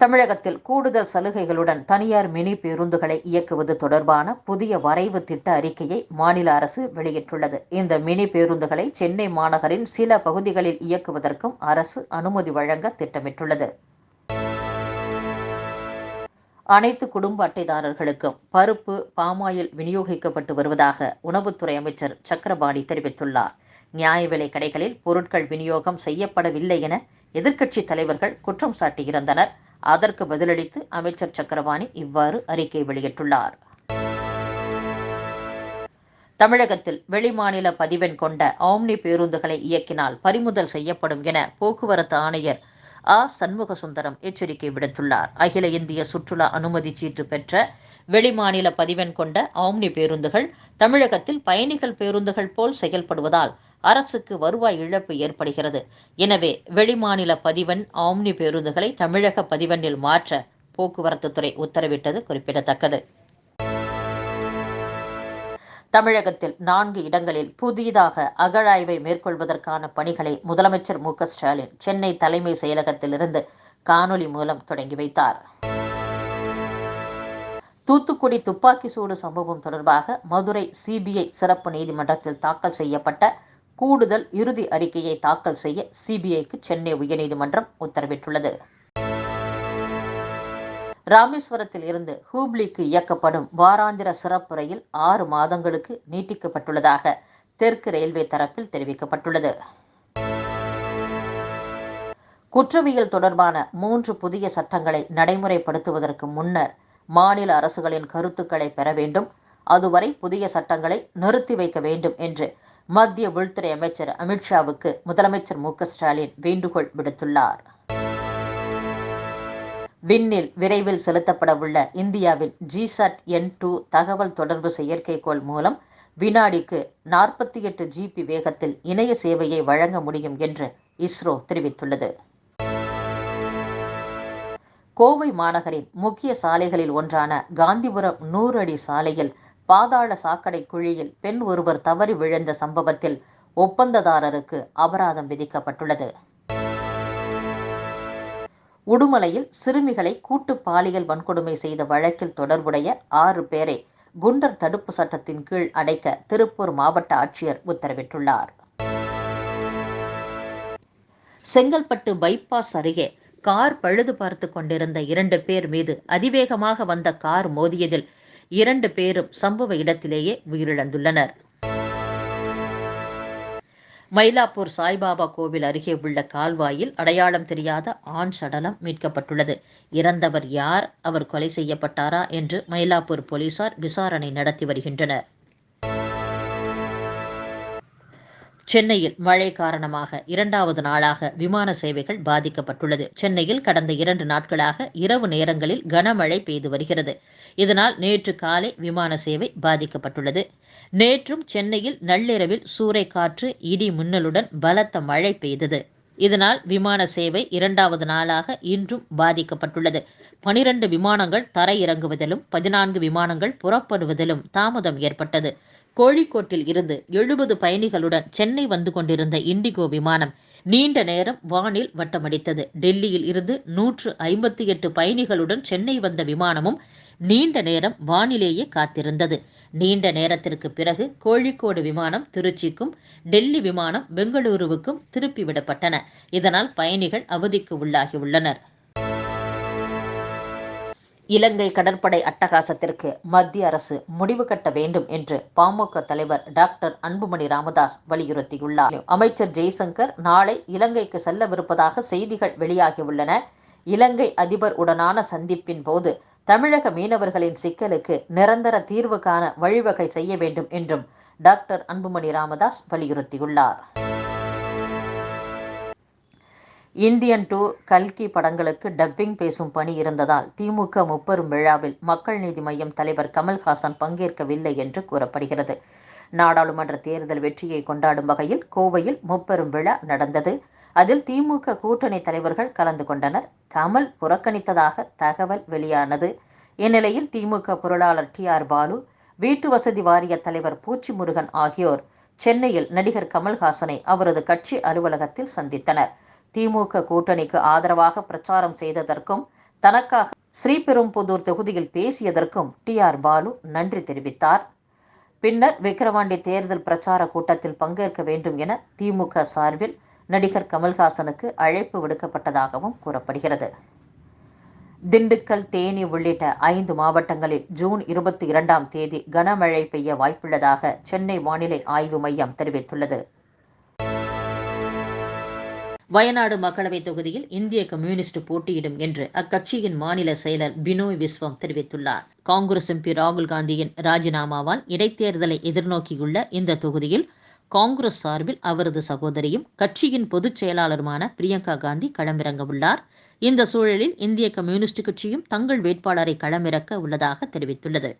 தமிழகத்தில் கூடுதல் சலுகைகளுடன் தனியார் மினி பேருந்துகளை இயக்குவது தொடர்பான புதிய வரைவு திட்ட அறிக்கையை மாநில அரசு வெளியிட்டுள்ளது. இந்த மினி பேருந்துகளை சென்னை மாநகரின் சில பகுதிகளில் இயக்குவதற்கும் அரசு அனுமதி வழங்க திட்டமிட்டுள்ளது. அனைத்து குடும்ப அட்டைதாரர்களுக்கும் பருப்பு பாமாயில் விநியோகிக்கப்பட்டு வருவதாக உணவுத்துறை அமைச்சர் சக்கரபாணி தெரிவித்துள்ளார். நியாய விலை கடைகளில் பொருட்கள் விநியோகம் செய்யப்படவில்லை என எதிர்க்கட்சி தலைவர்கள் குற்றம் சாட்டியிருந்தனர். அதற்கு பதிலளித்து அமைச்சர் சக்கரவாணி இவ்வாறு அறிக்கை வெளியிட்டுள்ளார். தமிழகத்தில் வெளிமாநில பதிவெண் கொண்ட ஆம்னி பேருந்துகளை இயக்கினால் பறிமுதல் செய்யப்படும் என போக்குவரத்து ஆணையர் ஆ. சண்முக சுந்தரம் எச்சரிக்கை விடுத்துள்ளார். அகில இந்திய சுற்றுலா அனுமதி சீட்டு பெற்ற வெளிமாநில பதிவெண் கொண்ட ஆம்னி பேருந்துகள் தமிழகத்தில் பயணிகள் பேருந்துகள் போல் செயல்படுவதால் அரசுக்கு வருவாய் இழப்பு ஏற்படுகிறது. எனவே வெளிமாநில பதிவெண் ஆம்னி பேருந்துகளை தமிழக பதிவெண்ணில் மாற்ற போக்குவரத்துத்துறை உத்தரவிட்டது குறிப்பிடத்தக்கது. தமிழகத்தில் நான்கு இடங்களில் புதிதாக அகழாய்வை மேற்கொள்வதற்கான பணிகளை முதலமைச்சர் மு. ஸ்டாலின் சென்னை தலைமை செயலகத்திலிருந்து காணொலி மூலம் தொடங்கி வைத்தார். தூத்துக்குடி துப்பாக்கி சூடு சம்பவம் தொடர்பாக மதுரை சிபிஐ சிறப்பு நீதிமன்றத்தில் தாக்கல் செய்யப்பட்ட கூடுதல் இறுதி அறிக்கையை தாக்கல் செய்ய சிபிஐக்கு சென்னை உயர்நீதிமன்றம் உத்தரவிட்டுள்ளது. ராமேஸ்வரத்தில் இருந்து ஹூப்ளிக்கு இயக்கப்படும் வாராந்திர சிறப்பு ரயில் ஆறு மாதங்களுக்கு நீட்டிக்கப்பட்டுள்ளதாக தெற்கு ரயில்வே தரப்பில் தெரிவிக்கப்பட்டுள்ளது. குற்றவியல் தொடர்பான மூன்று புதிய சட்டங்களை நடைமுறைப்படுத்துவதற்கு முன்னர் மாநில அரசுகளின் கருத்துக்களை பெற வேண்டும். அதுவரை புதிய சட்டங்களை நிறுத்தி வைக்க வேண்டும் என்று மத்திய உள்துறை அமைச்சர் அமித்ஷாவுக்கு முதலமைச்சர் மு ஸ்டாலின் வேண்டுகோள் விடுத்துள்ளார். விண்ணில் விரைவில் செலுத்தப்பட உள்ள இந்தியாவின் ஜிசாட் என் டூ தகவல் தொடர்பு செயற்கைக்கோள் மூலம் வினாடிக்கு நாற்பத்தி எட்டு ஜிபி வேகத்தில் இணைய சேவையை வழங்க முடியும் என்று இஸ்ரோ தெரிவித்துள்ளது. கோவை மாநகரின் முக்கிய சாலைகளில் ஒன்றான காந்திபுரம் நூறு அடி சாலையில் பாதாள சாக்கடை குழியில் பெண் ஒருவர் தவறி விழுந்த சம்பவத்தில் ஒப்பந்ததாரருக்கு அபராதம் விதிக்கப்பட்டுள்ளது. உடுமலையில் சிறுமிகளை கூட்டு பாலியல் வன்கொடுமை செய்த வழக்கில் தொடர்புடைய ஆறு பேரை குண்டர் தடுப்பு சட்டத்தின் கீழ் அடைக்க திருப்பூர் மாவட்ட ஆட்சியர் உத்தரவிட்டுள்ளார். செங்கல்பட்டு பைபாஸ் அருகே கார் பழுது பார்த்து கொண்டிருந்த இரண்டு பேர் மீது அதிவேகமாக வந்த கார் மோதியதில் இரண்டு பேரும் சம்பவ இடத்திலேயே உயிரிழந்துள்ளனர். மயிலாப்பூர் சாய்பாபா கோவில் அருகே உள்ள கால்வாயில் அடையாளம் தெரியாத ஆண் சடலம் மீட்கப்பட்டுள்ளது. இறந்தவர் யார்? அவர் கொலை செய்யப்பட்டாரா? என்று மயிலாப்பூர் போலீசார் விசாரணை நடத்தி வருகின்றனர். சென்னையில் மழை காரணமாக இரண்டாவது நாளாக விமான சேவைகள் பாதிக்கப்பட்டுள்ளது. சென்னையில் கடந்த இரண்டு நாட்களாக இரவு நேரங்களில் கனமழை பெய்து வருகிறது. இதனால் நேற்று காலை விமான சேவை பாதிக்கப்பட்டுள்ளது. நேற்றும் சென்னையில் நள்ளிரவில் சூறை காற்று இடி முன்னலுடன் பலத்த மழை பெய்தது. இதனால் விமான சேவை இரண்டாவது நாளாக இன்றும் பாதிக்கப்பட்டுள்ளது. பனிரண்டு விமானங்கள் தரையிறங்குவதிலும் பதினான்கு விமானங்கள் புறப்படுவதிலும் தாமதம் ஏற்பட்டது. கோழிக்கோட்டில் இருந்து எழுபது பயணிகளுடன் சென்னை வந்து கொண்டிருந்த இண்டிகோ விமானம் நீண்ட நேரம் வானில் வட்டமடித்தது. டெல்லியில் இருந்து நூற்று ஐம்பத்தி எட்டு பயணிகளுடன் சென்னை வந்த விமானமும் நீண்ட நேரம் வானிலேயே காத்திருந்தது. நீண்ட நேரத்திற்கு பிறகு கோழிக்கோடு விமானம் திருச்சிக்கும் டெல்லி விமானம் பெங்களூருவுக்கும் திருப்பிவிடப்பட்டன இதனால் பயணிகள் அவதிக்கு உள்ளாகியுள்ளனர். இலங்கை கடற்படை அட்டகாசத்திற்கு மத்திய அரசு முடிவு கட்ட வேண்டும் என்று பாமக தலைவர் டாக்டர் அன்புமணி ராமதாஸ் வலியுறுத்தியுள்ளார். அமைச்சர் ஜெய்சங்கர் நாளை இலங்கைக்கு செல்லவிருப்பதாக செய்திகள் வெளியாகியுள்ளன. இலங்கை அதிபர் உடனான சந்திப்பின் போது தமிழக மீனவர்களின் சிக்கலுக்கு நிரந்தர தீர்வு காண வழிவகை செய்ய வேண்டும் என்றும் டாக்டர் அன்புமணி ராமதாஸ் வலியுறுத்தியுள்ளார். இந்தியன் டூ கல்கி படங்களுக்கு டப்பிங் பேசும் பணி இருந்ததால் திமுக முப்பெரும் விழாவில் மக்கள் நீதி மையம் தலைவர் கமல்ஹாசன் பங்கேற்கவில்லை என்று கூறப்படுகிறது. நாடாளுமன்ற தேர்தல் வெற்றியை கொண்டாடும் வகையில் கோவையில் முப்பெரும் விழா நடந்தது. அதில் திமுக கூட்டணி தலைவர்கள் கலந்து கொண்டனர். கமல் புறக்கணித்ததாக தகவல் வெளியானது. இந்நிலையில் திமுக பொருளாளர் டி ஆர் பாலு வீட்டு வசதி வாரிய தலைவர் பூச்சி முருகன் ஆகியோர் சென்னையில் நடிகர் கமல்ஹாசனை அவரது கட்சி அலுவலகத்தில் சந்தித்தனர். திமுக கூட்டணிக்கு ஆதரவாக பிரச்சாரம் செய்ததற்கும் தனக்காக ஸ்ரீபெரும்புதூர் தொகுதியில் பேசியதற்கும் டி ஆர் பாலு நன்றி தெரிவித்தார். பின்னர் விக்கிரவாண்டி தேர்தல் பிரச்சார கூட்டத்தில் பங்கேற்க வேண்டும் என திமுக சார்பில் நடிகர் கமல்ஹாசனுக்கு அழைப்பு விடுக்கப்பட்டதாகவும் கூறப்படுகிறது. திண்டுக்கல் தேனி உள்ளிட்ட ஐந்து மாவட்டங்களில் ஜூன் இருபத்தி இரண்டாம் தேதி கனமழை பெய்ய வாய்ப்புள்ளதாக சென்னை வானிலை ஆய்வு மையம் தெரிவித்துள்ளது. வயநாடு மக்களவைத் தொகுதியில் இந்திய கம்யூனிஸ்ட் போட்டியிடும் என்று அக்கட்சியின் மாநில செயலர் பினோய் விஸ்வம் தெரிவித்துள்ளார். காங்கிரஸ் எம்பி ராகுல் காந்தியின் ராஜினாமாவால் இடைத்தேர்தலை எதிர்நோக்கியுள்ள இந்த தொகுதியில் காங்கிரஸ் சார்பில் அவரது சகோதரியும் கட்சியின் பொதுச் செயலாளருமான பிரியங்கா காந்தி களமிறங்க உள்ளார் இந்த சூழலில் இந்திய கம்யூனிஸ்ட் கட்சியும் தங்கள் வேட்பாளரை களமிறக்க உள்ளதாக தெரிவித்துள்ளது.